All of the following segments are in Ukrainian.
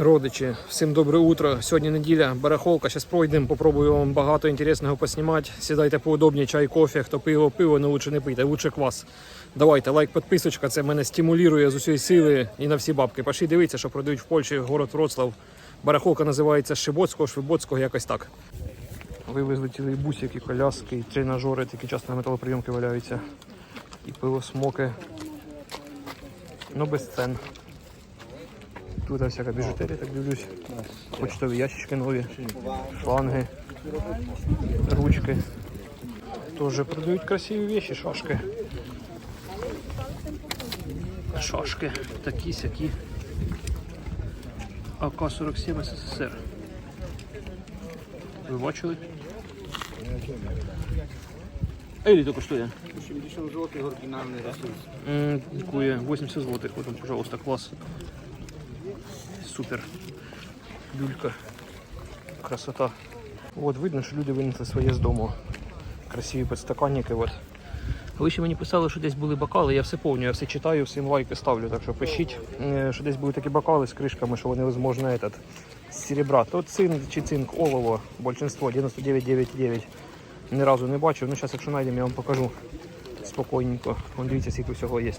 Родичі, всім добре утро. Сьогодні неділя, барахолка. Зараз пройдемо, попробую вам багато інтересного поснімати. Сідайте поудобні, чай, кофе. Хто пиво, пиво, ну лучше не пийте, лучше квас. Давайте, лайк, підписочка, це мене стимулює з усієї сили і на всі бабки. Пошли дивіться, що продають в Польщі, город Вроцлав. Барахолка називається Шибоцького, Швибоцького, якось так. Вивезли цілий бусик і коляски, і тренажери, такі часто на металоприйомки валяються. І пиво смоки. Ну без цен. Тут всяка біжутерія, так дивлюсь. Почтові ящички нові, шланги, ручки. Тоже продають красиві вещи, шашки. Шашки такі сякі. АК-47 СССР. Ви бачили? Елі то коштує. 80 зł oryginalny rosyjski. М, Дякую. 80 злотих. Вот он, пожалуйста, класс. Супер. Люлька. Красота. Вот видно, що люди винесли своє з дому. Красиві підстаканники. От. Ви ще мені писали, що десь були бокали, я все повню, я все читаю, всім лайки ставлю, так що пишіть, е, що десь були такі бокали з кришками, що вони, возможно, этот, з серебра. То цинк чи цинк, олово, більшинство, 99,9,9. Ні разу не бачив, ну зараз, якщо знайдемо, я вам покажу спокійненько. Вон дивіться, скільки всього є.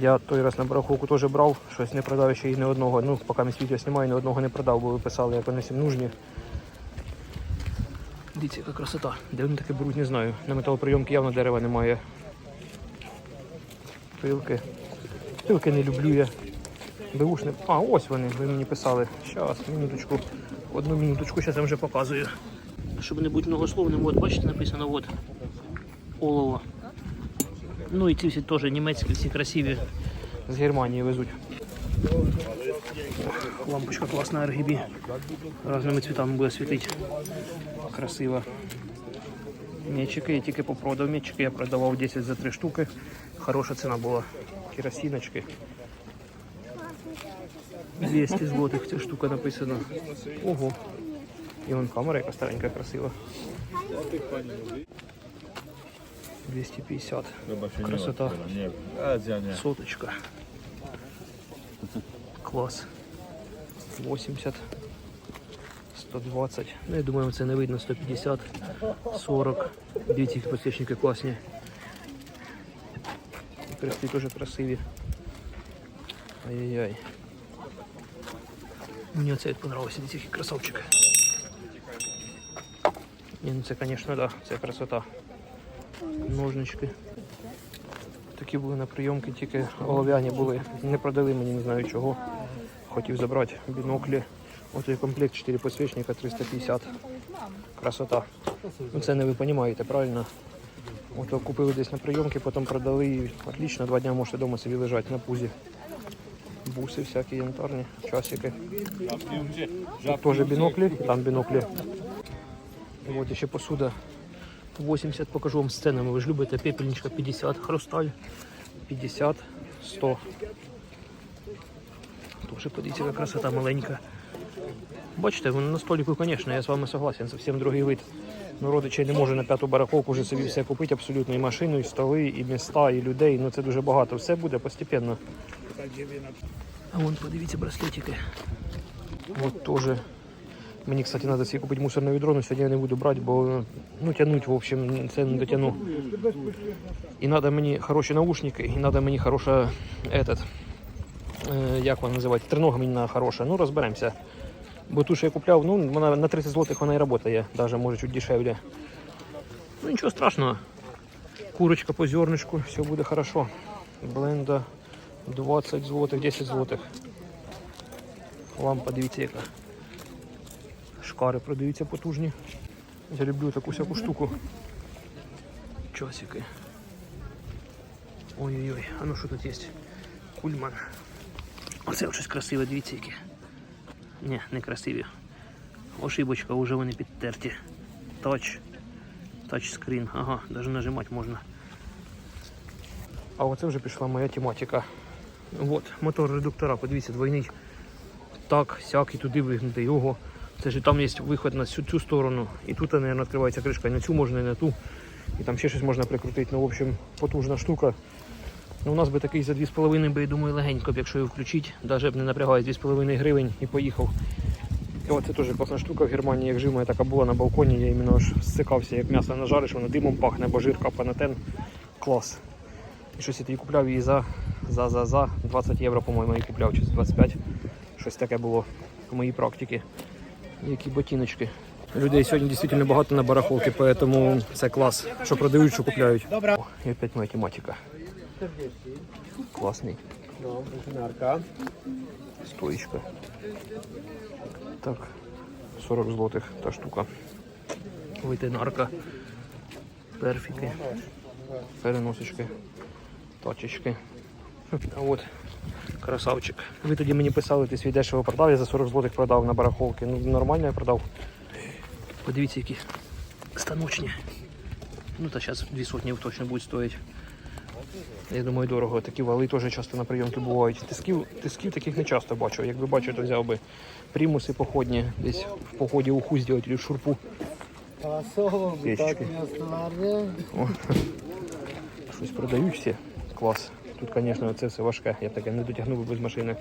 Я той раз на барахолку теж брав, щось не продав ще й не одного. Ну, поки мій відео знімаю, ні одного не продав, бо ви писали, як вони всім нужні. Дивіться, яка красота. Де вони таке беруть, не знаю. На металоприйомки явно дерева немає. Пилки. Пилки не люблю я. Беушни. А, ось вони, ви мені писали. Щас, минуточку. Одну минуточку, зараз я вже показую. Щоб не бути многословним, от бачите, написано от олово. Ну і ці всі теж німецькі, всі красиві. З Германії везуть. Лампочка класна RGB. Разними цвітами буде світити. Красиво. Мечики я тільки попродав. Мечики я продавав 10 за 3 штуки. Хороша ціна була. Керосиночки. 200 злотих ця штука написано. Ого. І вон камера яка старенька, красива. 250. Красота. Nie, Azja nie. Соточка. Клас. 80. 120. Ну, я думаю, це не видно. 150, 40. Дивіться, які посвічники класні. І Крести теж красиві. Ай-яй-яй. Мені оцей понравився, дивіться, який красавчик. Ні, ну це, звісно, да, це красота. Ножнички. Такі були на прийомки, тільки олов'яні були. Не продали мені, не знаю чого. Хотів забрати біноклі. Ось і комплект 4 підсвічника 350. Красота. Ну це не ви розумієте, правильно? Ото купили десь на прийомки, потім продали і отлично, два дні можете вдома собі лежати на пузі. Буси всякі янтарні, часики. Тут теж біноклі, там біноклі. І от ще посуда 80 покажу вам з ценами. Ви ж любите пепельничка 50, хрусталь 50, 100. Тоже подивіться, яка красота маленька. Бачите, воно на столику, звісно, я з вами согласен, зовсім другий вид. Ну, родичі не може на п'яту барахолку вже собі все купити, абсолютно і машину, і столи, і міста, і людей. Ну це дуже багато. Все буде постепенно. А вон подивіться браслетики. Вот тоже. Мені, кстати, треба собі купити мусорне відро, але сьогодні я не буду брати, бо ну, тянуть, в общем, це не дотяну. І треба мені хороші наушники, і треба мені хороша, этот, е, як вона називається, тренога мені хороша. Ну, розберемося. Бо ту, що я купляв, ну, вона на 30 злотих вона і працює, навіть може чуть дешевле. Ну, нічого страшного. Курочка по зернышку, все буде хорошо. Бленда 20 злотих, 10 злотих. Лампа, дивіться, яка. Шкари продаються потужні. Я люблю таку всяку штуку. Часики. Ой-ой-ой, а ну що тут є? Кульман. Оце щось красиве, дивіться яке. Ні, не красиві. Ошибочка, вже вони підтерті. Тач. Тачскрін. Ага, навіть нажимати можна. А оце вже пішла моя тематика. От, мотор редуктора, подивіться, двойний. Так, сяк і туди вигнути його. Це ж там є виход на цю, цю сторону. І тут, мабуть, відкривається кришка. І на цю можна, і на ту. І там ще щось можна прикрутити. Ну, в общем, потужна штука. Ну, у нас би такий за 2,5 би, я думаю, легенько б, якщо його включити, навіть б не напрягаюсь 2,5 гривень і поїхав. І оце теж класна штука в Германії, як жив, моя така була на балконі, я іменно аж стикався, як м'ясо нажариш, воно димом пахне, або жир капає на тен. Клас. І щось я тоді купляв її за, за, за, за 20 євро, по-моєму, і купляв, чи за 25. Щось таке було в моїй практиці. Які ботиночки. Людей сьогодні дійсно багато на барахолки, тому це клас. Що продають, що купляють. О, і опять математика. Класний. No. Стоїчка. Так, 40 злотих та штука. Ветеринарка. Перфіки. Переносочки. Тачечки. А от красавчик. Ви тоді мені писали, ти свій дешево продав, я за 40 злотих продав на барахолки. Ну нормально я продав. Подивіться, які станочні. Ну та зараз дві сотні точно будуть стоїти. Я думаю, дорого. Такі вали теж часто на прийомки бувають. Тисків, тисків таких не часто бачу. Якби бачу, то взяв би примуси походні, десь в поході уху зробити, в шурпу. Щось продають всі. Клас. Тут, звісно, це все важке. Я таке не дотягнув без машини.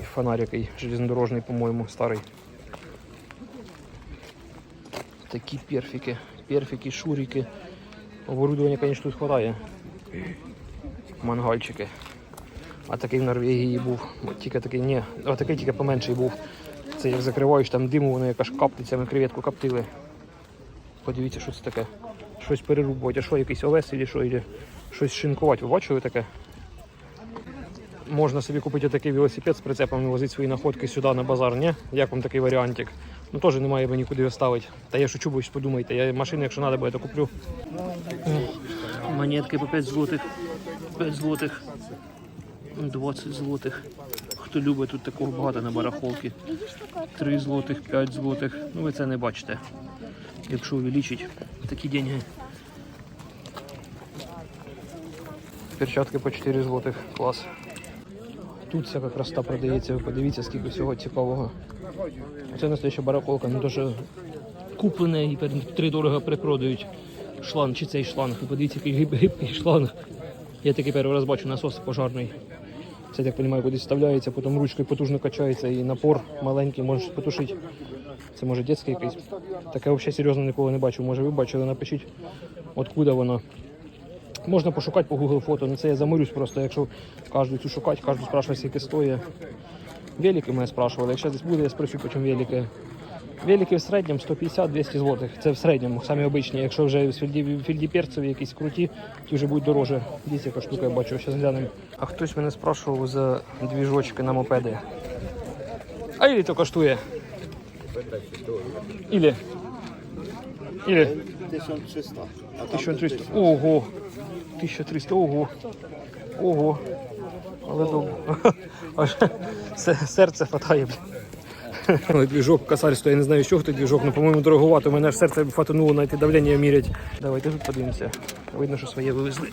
І фонарик і железнодорожний, по-моєму, старий. Такі перфіки. Перфіки, шурики. Оборудовання, звісно, тут вистачає. Мангальчики. А такий в Норвегії був. Тільки такий, ні, а такий тільки поменший був. Це як закриваєш, там диму, воно якась каплиця, ми креветку коптили. Подивіться, що це таке. Щось перерубувати, а що, якийсь овес чи що, або щось шинкувати. Ви бачили таке? Можна собі купити такий велосипед з прицепом і возити свої находки сюди на базар, ні? Як вам такий варіантик? Ну теж немає би нікуди його ставити. Та я шучу, бо подумайте. Я машину, якщо треба, буде, то куплю. Монетки по 5 злотих. 5 злотих. 20 злотих. Хто любить, тут такого багато на барахолки. 3 злотих, 5 злотих. Ну ви це не бачите. Якщо увеличить такі деньги. Перчатки по 4 злотих. Клас. Тут всяка красота продається, ви подивіться, скільки всього цікавого. Це настояща барахолка, не то що куплене і три дорого перепродають шланг чи цей шланг. Ви подивіться, який гиб- гибкий шланг. Я такий перший раз бачу насос пожарний. Це, так розумію, кудись вставляється, потім ручкою потужно качається і напор маленький, можеш потушити. Це може дитячий якийсь. Таке взагалі серйозно ніколи не бачив. Може ви бачили, напишіть, откуда воно. Можна пошукати по Google фото, але це я заморюсь просто, якщо кожну цю шукати, кожну спрашивати, скільки стоїть. Велики мене спрашивали. Якщо десь буде, я спрошу, по чому велики. Велики в середньому 150-200 злотих. Це в середньому, самі обичні. Якщо вже фільді, фільдіперцеві якісь круті, ті вже будуть дороже. Дивіться, яка штука, я бачу, зараз глянемо. А хтось мене спрашував за двіжочки на мопеди. А ілі то коштує? Ілі? Ілі? 1300. A tam 1300. Ого. 1300, ого. Ого. Але довго. Аж серце фатає. Ой, двіжок, косарство, я не знаю, що хто двіжок, але, по-моєму, дороговато. У мене аж серце фатануло навіть і давлення мірять. Давайте тут подивимося. Видно, що своє вивезли.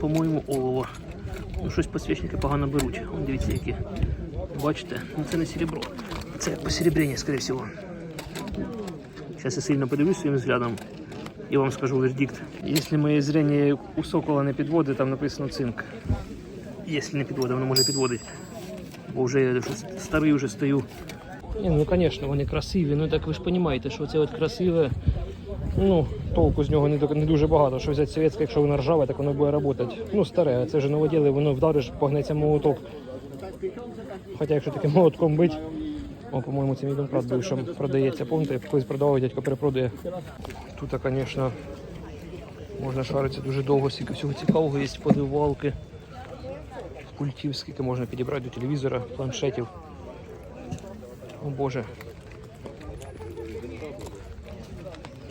По-моєму, олово. Ну, щось посвічники погано беруть. Вон дивіться, які. Бачите? Ну це не серебро. Це посеребрення, скоріше всього. Сейчас я сильно подивлюсь своїм взглядом і вам скажу вердикт. Якщо моє зрення у сокола не підводить, там написано цинк. Якщо не підводить, воно може підводити. Бо вже я старий вже стою. Ні, ну звісно, вони красиві. Ну так ви ж розумієте, що це от красиве. Ну, толку з нього не, не дуже багато. Що взяти совєтське, якщо воно ржаве, так воно буде працювати. Ну, старе, а це вже новоділи, воно вдариш, погнеться молоток. Хоча якщо таким молотком бить, о, по-моєму, це мій домкрат що продається. Пам'ятаєте, колись продавав, дядько перепродає. Тут, звісно, можна шаритися дуже довго, скільки всього цікавого, є подивалки, пультів, скільки можна підібрати до телевізора, планшетів. О Боже.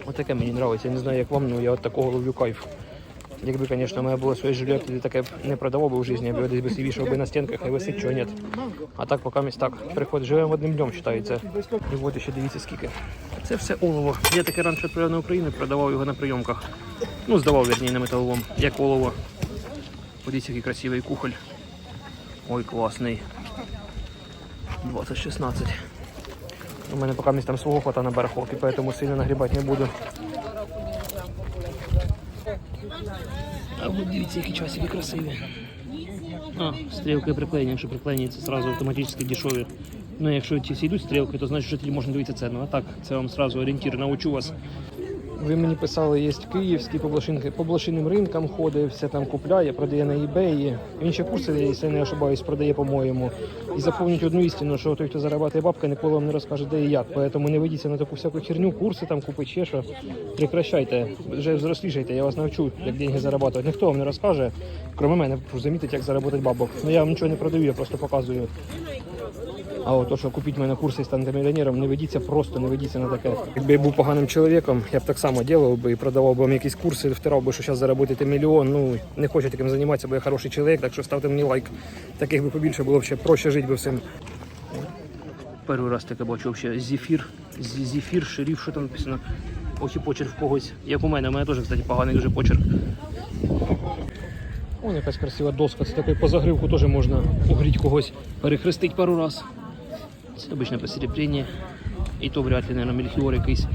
Отаке мені подобається. Я не знаю, як вам, але я от такого ловлю кайф. Якби, звісно, моє було своє жилье, тоді таке не продавав би в житті, я б десь би собі вішав би на стінках і висить, чого ні. А так поки місць так приходить, живемо одним днем, вважається. І от ще дивіться скільки. Це все олово. Я таке раніше відправляв на Україну, продавав його на прийомках. Ну, здавав, вірні, на металолом, як олово. Подивіться, який красивий кухоль. Ой, класний. 2016. У мене поки місць там свого хвата на барахолки, поэтому сильно нагрібати не буду. Дивіться, які часики красиві. А, стрілки приклеєні, якщо приклеєні, це одразу автоматично дешеві. Ну, якщо ці всі стрілки, то значить, що тоді можна дивитися ціну. А так, це вам одразу орієнтір, научу вас. Ви мені писали, є київські по блошинки, по блошинним ринкам ходить, все там купляє, продає на eBay. Він ще курси, якщо не ошибаюсь, продає, по-моєму. І запомніть одну істину, що той, хто зарабатує бабка, ніколи вам не розкаже, де і як. Поэтому не ведіться на таку всяку херню, курси там купить, ще що. Прекращайте, вже взрослішайте, я вас навчу, як деньги зарабатувати. Ніхто вам не розкаже, крім мене, щоб замітити, як заробити бабок. Ну я вам нічого не продаю, я просто показую. А от то, що купіть мене курси і станете мільйонером, не ведіться, просто не ведіться на таке. Якби я був поганим чоловіком, я б так само робив би і продавав би вам якісь курси, втирав би, що зараз заробити мільйон. Ну не хочу таким займатися, бо я хороший чоловік, так що ставте мені лайк. Таких би побільше було б ще проще жити би всім. Перший раз таке бачу взагалі зефір. Зефір, шеріф, що там написано. Ось і почерк в когось. Як у мене, у мене теж, кстати, поганий дуже почерк. Вон якась красива доска, це такий по загривку теж можна угріти когось, перехрестити пару раз. Це обичне посереблення. І то вряд ли, наверное, мельхіор якийсь.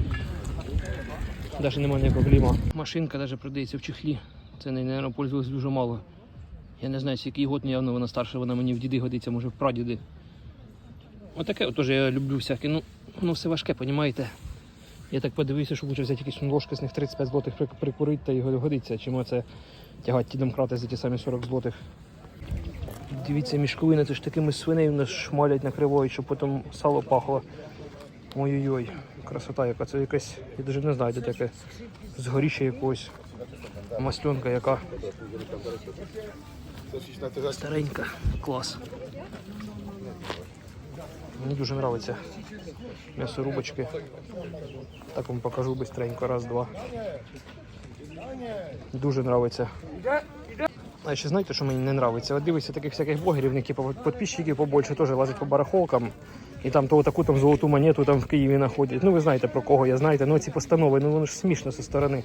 Навіть немає ніякого кліма. Машинка навіть продається в чехлі. Це наверное, пользувалось дуже мало. Я не знаю, який год, явно вона старша, вона мені в діди годиться, може в прадіди. Отаке от теж я люблю всяке. Ну, ну все важке, розумієте? Я так подивився, що лучше взяти якісь ложки з них 35 злотих прикурити та його годиться, чим оце тягати ті домкрати за ті самі 40 злотих. Дивіться, мішковини, це ж такими свиней нас шмалять, накривають, щоб потім сало пахло. Ой-ой-ой, красота яка. Це якась, я навіть не знаю, де таке згоріще якогось. Масленка яка. Старенька, клас. Мені дуже подобається м'ясорубочки. Так вам покажу быстренько. Раз, два. Дуже подобається. А ще знаєте, що мені не подобається? От дивишся таких всяких блогерів, які по- підписчики побольше теж лазять по барахолкам. І там то таку там золоту монету там в Києві знаходять. Ну ви знаєте про кого, я знаєте, ну ці постанови, ну воно ж смішно зі сторони.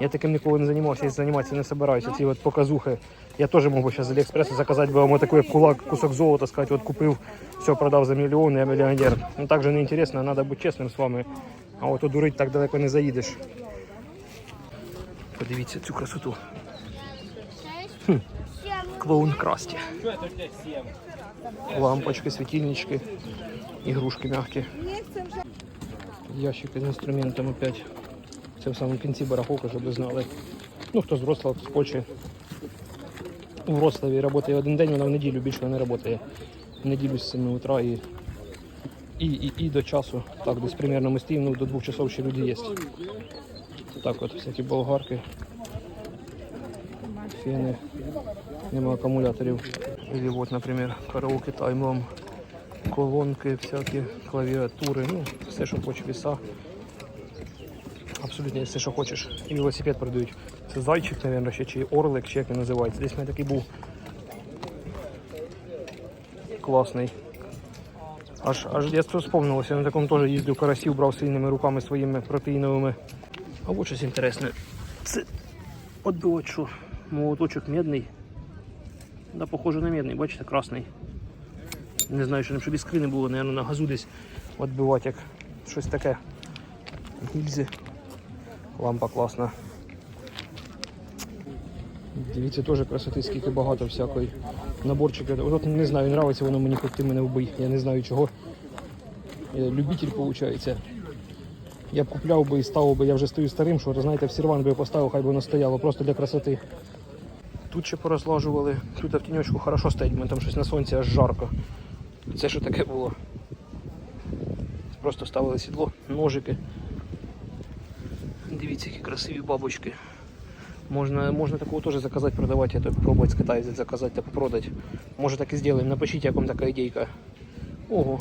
Я таким ніколи не займався і займатися не собираюся. Ці от показухи. Я теж можу зараз з Аліекспресу заказати би вам такий кулак, кусок золота, сказати, от купив, все продав за мільйон, я мільйонер. Ну так же не інтересно, треба бути чесним з вами. А от одурить так далеко не заїдеш. Подивіться цю красоту. Клоун красті. Лампочки, світильнички, ігрушки м'які. Ящики з інструментом опять. Це в самому кінці барахолка, щоб ви знали. Ну, хто з Вроцлав хоче. У Вроцлаві працює один день, вона в неділю більше не працює. В неділю з 7 утра і, і, і, і до часу. Так, десь примерно ми стоїмо, ну, до двох часов ще люди є. Так от, всякі болгарки, фени, нема акумуляторів. Или вот, наприклад, караоке таймом, колонки, всякі клавіатури, ну, все, що хоче віса. Абсолютно все, що хочеш. І велосипед продають. Це зайчик, мабуть, ще, чи орлик, чи як він називається. Десь мене такий був класний. Аж, аж дитинство вспомнилося. Я на такому теж їздив карасів, брав сильними руками своїми протеїновими. А от щось інтересне. Це отбивач, що молоточок медний. Да, похоже на медний, бачите, красний. Не знаю, що щоб іскри не було, наверное, на газу десь відбивати, як щось таке. Гільзи. Лампа класна. Дивіться, теж красоти, скільки багато всякої. Наборчики. От не знаю, нравиться воно мені, хоч ти мене вбий. Я не знаю чого. Я любитель, виходить. Я б купляв би і ставив би, я вже стою старим, що знаєте, в серван би поставив, хай би воно стояло, просто для красоти. Тут ще порозлажували, тут в тіньочку хорошо стоїть, мене там щось на сонці аж жарко. Це що таке було? Просто ставили сідло, ножики. Дивіться, які красиві бабочки. Можна, можна такого теж заказати, продавати, это пробовать з Китаю заказати, так продати. Може так і зробимо. Напишіть, як вам така ідейка. Ого.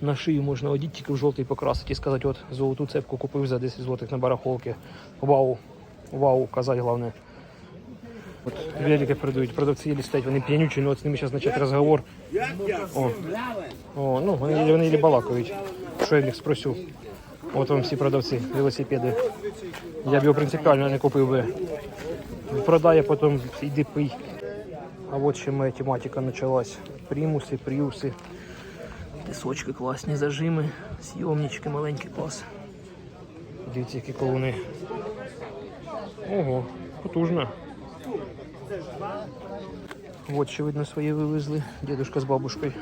На шию можна одіти тільки в жовтий покрасити і сказати, от золоту цепку купив за 10 злотих на барахолки. Вау, вау, казати головне. От велики продають, продавці є стоять, вони п'янючі, ну от з ними зараз почати розговор. О, О ну вони, вони і балакають. Що я в них? От вам всі продавці, велосипеди. Я б його принципіально не купив би. Продає, потім йди пий. А от ще моя тематика почалась. Примуси, пріуси. Пісочки класні, зажими, зйомнички, маленький клас. Дивіться, які колони. Ого, Потужно. Вот ще видно своє вивезли. Дедушка з бабушкою.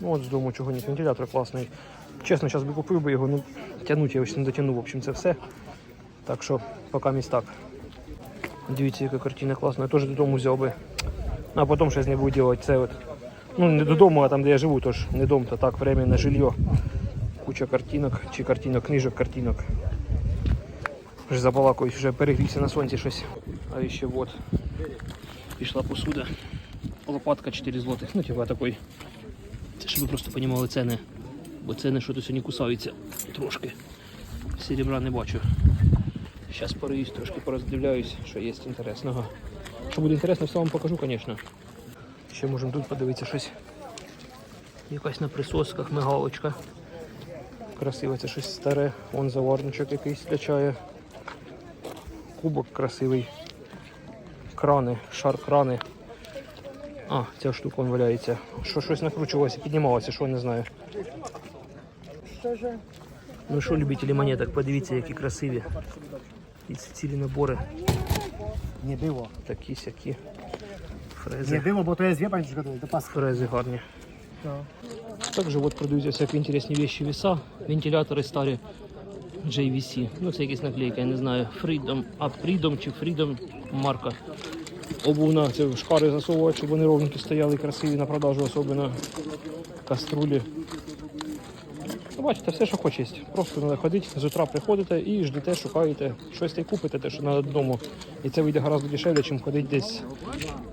Ну от з дому чого ні, вентилятор класний. Чесно, зараз би купив би його, ну тягнуть я ось не дотягну, в общем, це все. Так що, поки місь так. Дивіться, яка картина класна. Я теж додому взяв би. А потім щось не буду робити. Це от. Ну, не додому, а там, де я живу, тож не дом, то так, временне жилье. Куча картинок, чи картинок, книжок, картинок. Вже забалакуюсь, вже перегрівся на сонці щось. А ще вот. Пішла посуда. Лопатка 4 злотих. Ну, типа такой. Це щоб ви просто розуміли ціни. Бо ціни що то сьогодні кусаються трошки. Серебра не бачу. Зараз пориюсь, трошки пороздивляюсь, що є інтересного. Що буде інтересно, все вам покажу, звісно. Ще можемо тут подивитися щось. Якась на присосках мигалочка. Красиве, це щось старе. Вон заварничок якийсь для чаю. Кубок красивий. Крани, шар крани. А, ця штука валяється. Що щось накручувалося, піднімалося, що не знаю. Ну що, любителі монеток, подивіться, які красиві. І ці цілі набори, Nie było. такі сякі. Фрези. było, bo to jest, wie pan, że do paski. Фрези гарні. No. Також от продаються всякі інтересні вещі веса, вентилятори старі JVC. Ну це якісь наклейки, я не знаю. Freedom, а Freedom чи Freedom марка. Обувна, це в шкари засовувати, щоб вони ровненько стояли, красиві на продажу, особливо каструлі. Ну, бачите, все, що хоче. Просто треба ходити, з утра приходите і ждете, шукаєте, щось та й купите, те, що треба додому. І це вийде гораздо дешевле, ніж ходити десь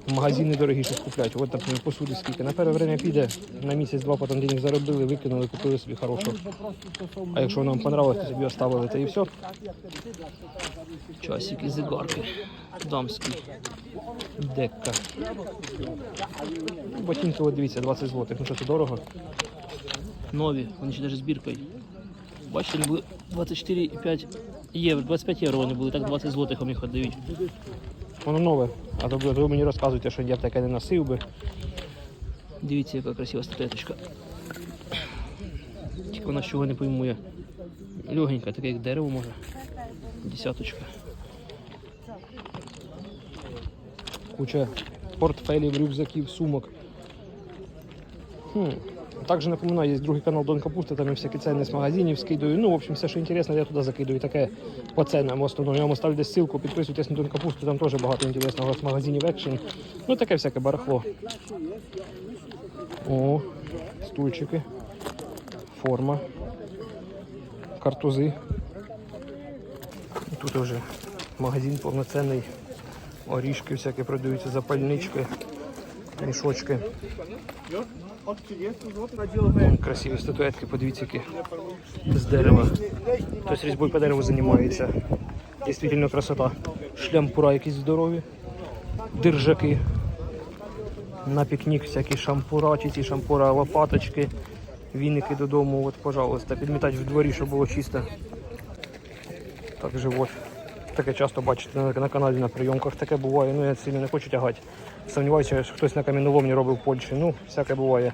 в магазини дорогі щось купляти. От, наприклад, посуди скільки. На перше время піде, на місяць-два потім денег заробили, викинули, купили собі хорошу. А якщо нам понравилось, то собі оставили, то і все. Часики, зигарки, дамські, декка. Ну, Ботинки, от дивіться, 20 злотих. Ну що це дорого? Нові, вони ще навіть збіркою. Бачите, вони були 24,5 євро, 25 євро вони були, так 20 злотих вам їх віддають. Воно нове, а то ви мені розказуєте, що я б таке не носив би. Дивіться, яка красива статуеточка. Тільки вона чого не пойму я. Легенька, таке як дерево може. Десяточка. Куча портфелів, рюкзаків, сумок. Хм. Також напоминаю, є другий канал Дон Капуста, там я всякі ціни з магазинів скидаю. Ну, в общем, все, що інтересно, я туди закидую. Таке по ценам основному. Я вам оставлю десь ссылку, підписуйтесь на Дон Капусту, там теж багато інтересного з магазинів екшен. Ну, таке всяке барахло. О, стульчики, форма, картузи. Тут вже магазин повноцінний. Орішки всякі продаються, запальнички, мішочки. Красиві статуетки, подивіться, які з дерева. Хтось різьбою по дереву займається. Дійсно красота. Шлямпура якісь здорові, держаки. На пікнік всякі шампура, чи ці шампура, лопаточки, віники додому, от, пожалуйста, підмітати в дворі, щоб було чисто. Так же от. Таке часто бачите на, на каналі на прийомках. Таке буває. Ну я сильно не хочу тягати. Сумніваюся, що хтось на каміноломні робив в Польщі. Ну, всяке буває.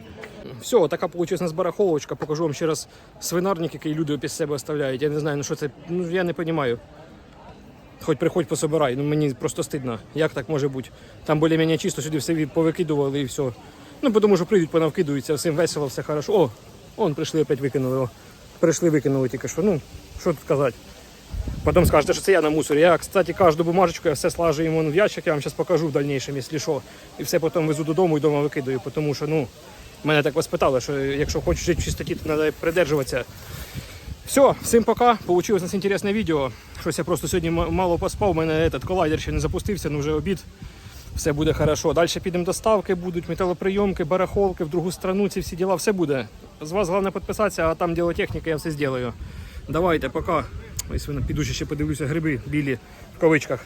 Все, така вийшла барахолочка. Покажу вам ще раз свинарник, який люди після себе оставляють. Я не знаю, ну що це. Ну я не розумію. Хоч приходь пособирай, ну мені просто стидно. Як так може бути? Там більш-менш чисто сюди все повикидували і все. Ну, тому що прийдуть, понавкидуються, всім весело, все хорошо. О, он прийшли, опять викинули. О. Прийшли, викинули тільки що. Ну, що тут казати. Потім скажете, що це я на мусорі. Я, кстати, кожну бумажечку я все слажу йому в ящик, я вам зараз покажу в дальнейшем, якщо що. І все потім везу додому і вдома викидаю, тому що ну, мене так воспитали, що якщо хочеш жити в чистоті, то треба придержуватися. Все, всім пока. Получилось у нас інтересне відео. Щось я просто сьогодні мало поспав, у мене этот колайдер ще не запустився, ну вже обід. Все буде хорошо. Далі підемо доставки, будуть металоприйомки, барахолки в другу страну, ці всі діла, все буде. З вас головне підписатися, а там діло техніки, я все зроблю. Давайте, пока. Ось вона піду ще подивлюся гриби білі в кавичках.